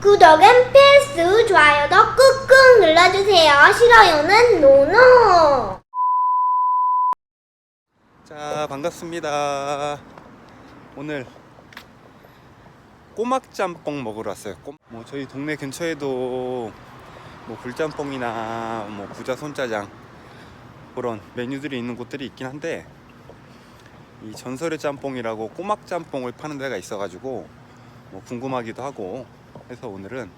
구독은 필수, 좋아요도 꾹꾹 눌러주세요. 싫어요는 노노. 자 반갑습니다 오늘 꼬막 짬뽕 먹으러 왔어요 꼬... 뭐 저희 동네 근처에도 뭐 불짬뽕이나 뭐 부자 손짜장 그런 메뉴들이 있는 곳들이 있긴 한데 이 전설의 짬뽕이라고 꼬막 짬뽕을 파는 데가 있어 가지고 뭐 궁금하기도 하고 해서 오늘은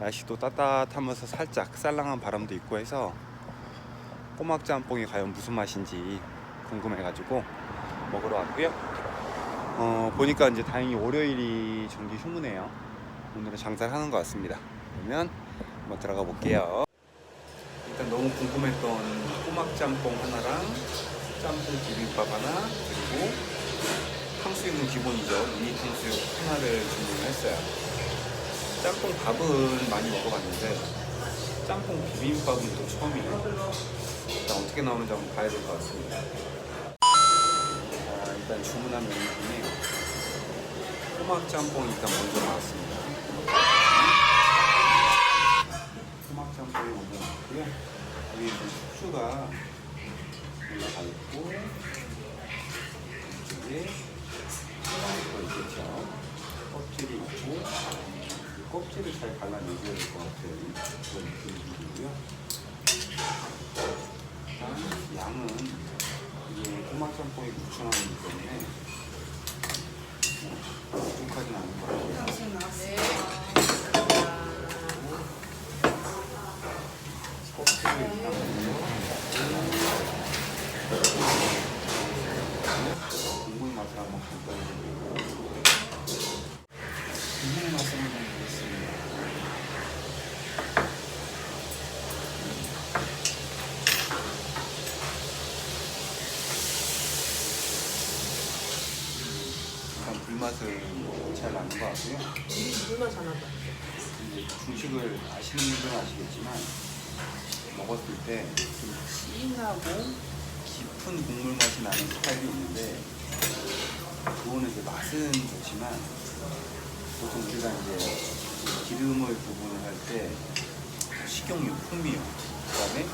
날씨도 따뜻하면서 살짝 쌀랑한 바람도 있고 해서 꼬막 짬뽕이 과연 무슨 맛인지 궁금해가지고 먹으러 왔고요. 어, 보니까 이제 다행히 월요일이 정기 휴무네요. 오늘은 장사를 하는 것 같습니다. 그러면 한번 들어가 볼게요. 일단 너무 궁금했던 꼬막 짬뽕 하나랑 짬뽕 비빔밥 하나 그리고 탕수육은 기본이죠. 미니 탕수육 하나를 주문을 했어요. 짬뽕 밥은 많이 먹어봤는데 짬뽕 비빔밥은 또 처음이에요. 일단 어떻게 나오는지 한번 봐야 될 것 같습니다. 자, 일단 주문한 메뉴 중에 꼬막 짬뽕이 일단 먼저 나왔습니다. 꼬막 짬뽕이 먼저 나왔고요. 여기 숙주가 올라가 있고 이쪽에 또 있겠죠. 껍질이 있고 이 껍질을 잘 갈라내줘야 될 것 같아요. 그런 느낌이 고요. 일단 양은 이게 꼬막 짬뽕이 무쳐나오기 때문에 부족하진 않은 것 같아요. 껍질을 일단 먼저 국물 맛을 한번 간단히 보고 맛을 한번 보겠습니다. 일단 불맛은 잘 나는 것 같고요. 물만 잘 나다. 이제 중식을 아시는 분들은 아시겠지만 먹었을 때 좀 진하고 깊은 국물 맛이 나는 스타일이 있는데 그거는 이제 맛은 좋지만 보통 우리가 이제 기름을 구분을 할 때 식용유, 풍미유 그다음에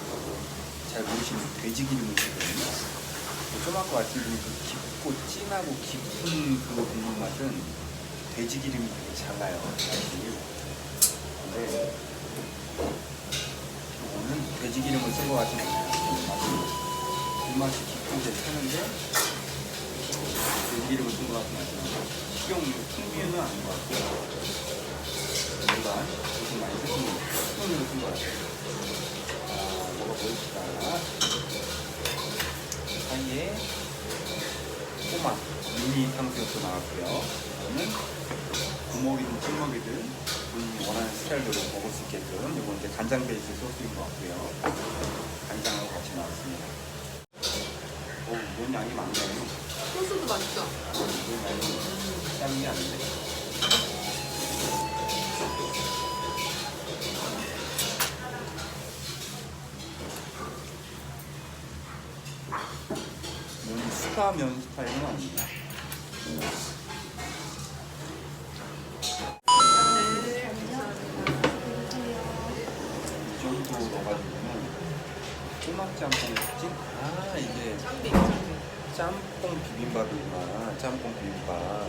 잘 모르시는 돼지 기름을 쓰거든요. 좀 아까 말씀드린 그 깊고 진하고 깊은 그 국물 맛은 돼지 기름이 되게 잘 나요. 근데 이거는 돼지 기름을 쓴것 같진 않아요. 맛이 깊고 괜찮은데 돼지 기름을 쓴 것 같진 않지만 식용유, 풍미유는 아닌 것 같고요. 일반 요즘 많이 쓰시는 식용유를 쓴것 같아요. 자, 먹어보시다. 사이에 꼬막 미니 탕수육도 나왔고요. 이거는 구먹이든 찍먹이든 본인이 원하는 스타일대로 먹을 수 있게끔 이건 이제 간장 베이스 소스인 것 같고요. 간장하고 같이 나왔습니다. 오, 면 양이 많네요. 소스도 맛있어. 면 양이 짱이 아닌데. 면이 스타 면 스타일은 아닙니다. 이 정도 넣어가지고는 꼬막 짬뽕 특징? 아 이게. 짬뽕 비빔밥이구나 짬뽕 비빔밥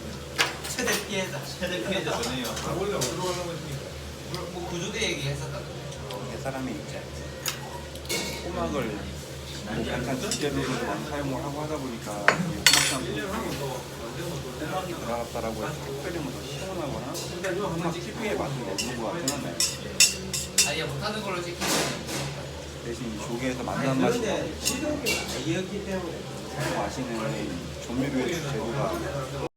최대 피해자. 최대 피해자 저네요. 뭐 구조대 얘기했었다. 이게 사람의 입장 꼬막을 약간 많이 사용을 하고 하다 보니까 꼬막 꼬막이 들어갔다라고 해서 특별히 뭐더 시원하거나 꼬막 특유의 맛을 내는 것 같지는 않아요 아예 못하는 걸로 찍히면 대신 이 조개에서 만난 맛이 나기 때문에. 맛있는 조미료의 재료가